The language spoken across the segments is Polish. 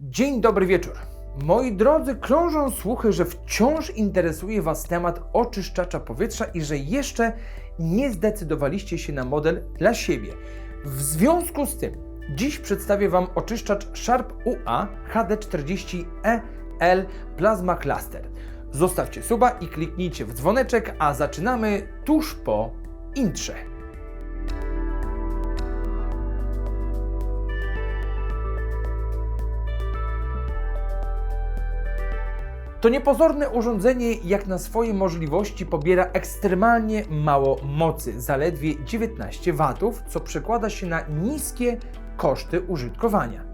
Dzień dobry wieczór. Moi drodzy, krążą słuchy, że wciąż interesuje Was temat oczyszczacza powietrza i że jeszcze nie zdecydowaliście się na model dla siebie. W związku z tym, dziś przedstawię Wam oczyszczacz Sharp UA HD40EL E Plasma Cluster. Zostawcie suba i kliknijcie w dzwoneczek, a zaczynamy tuż po intrze. To niepozorne urządzenie, jak na swoje możliwości, pobiera ekstremalnie mało mocy, zaledwie 19 W, co przekłada się na niskie koszty użytkowania.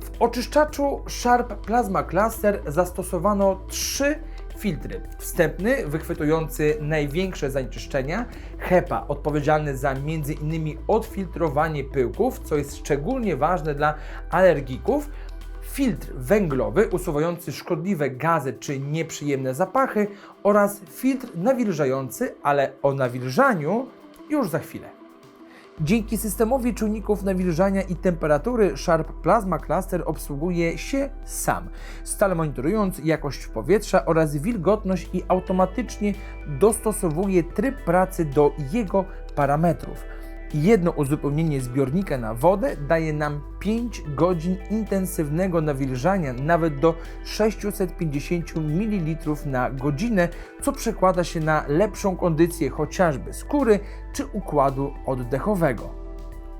W oczyszczaczu Sharp Plasma Cluster zastosowano trzy filtry. Wstępny, wychwytujący największe zanieczyszczenia, HEPA, odpowiedzialny za m.in. odfiltrowanie pyłków, co jest szczególnie ważne dla alergików, filtr węglowy usuwający szkodliwe gazy czy nieprzyjemne zapachy oraz filtr nawilżający, ale o nawilżaniu już za chwilę. Dzięki systemowi czujników nawilżania i temperatury Sharp Plasma Cluster obsługuje się sam, stale monitorując jakość powietrza oraz wilgotność i automatycznie dostosowuje tryb pracy do jego parametrów. Jedno uzupełnienie zbiornika na wodę daje nam 5 godzin intensywnego nawilżania, nawet do 650 ml na godzinę, co przekłada się na lepszą kondycję chociażby skóry czy układu oddechowego.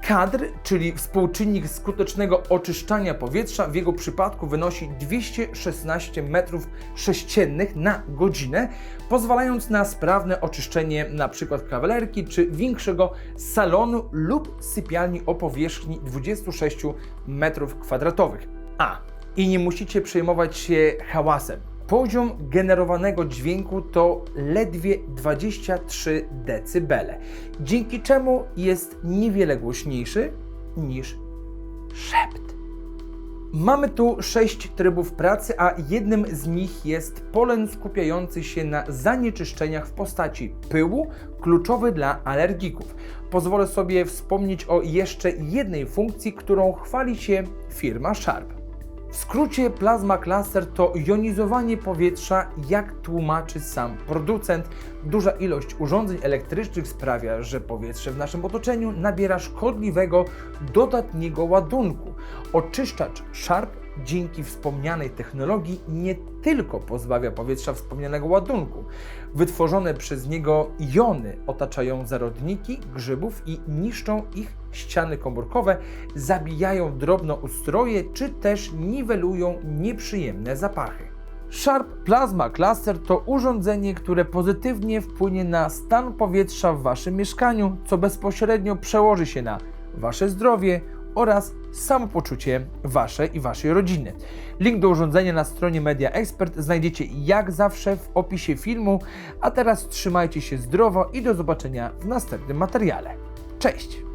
Kadr, czyli współczynnik skutecznego oczyszczania powietrza, w jego przypadku wynosi 216 m3 na godzinę, pozwalając na sprawne oczyszczenie np. kawalerki czy większego salonu lub sypialni o powierzchni 26 m2. A, i nie musicie przejmować się hałasem. Poziom generowanego dźwięku to ledwie 23 dB, dzięki czemu jest niewiele głośniejszy niż szept. Mamy tu sześć trybów pracy, a jednym z nich jest polen skupiający się na zanieczyszczeniach w postaci pyłu, kluczowy dla alergików. Pozwolę sobie wspomnieć o jeszcze jednej funkcji, którą chwali się firma Sharp. W skrócie Plasma Cluster to jonizowanie powietrza, jak tłumaczy sam producent. Duża ilość urządzeń elektrycznych sprawia, że powietrze w naszym otoczeniu nabiera szkodliwego dodatniego ładunku. Oczyszczacz Sharp dzięki wspomnianej technologii nie tylko pozbawia powietrza wspomnianego ładunku. Wytworzone przez niego jony otaczają zarodniki grzybów i niszczą ich ściany komórkowe, zabijają drobnoustroje czy też niwelują nieprzyjemne zapachy. Sharp Plasma Cluster to urządzenie, które pozytywnie wpłynie na stan powietrza w Waszym mieszkaniu, co bezpośrednio przełoży się na Wasze zdrowie oraz samopoczucie Wasze i Waszej rodziny. Link do urządzenia na stronie Media Expert znajdziecie jak zawsze w opisie filmu, a teraz trzymajcie się zdrowo i do zobaczenia w następnym materiale. Cześć!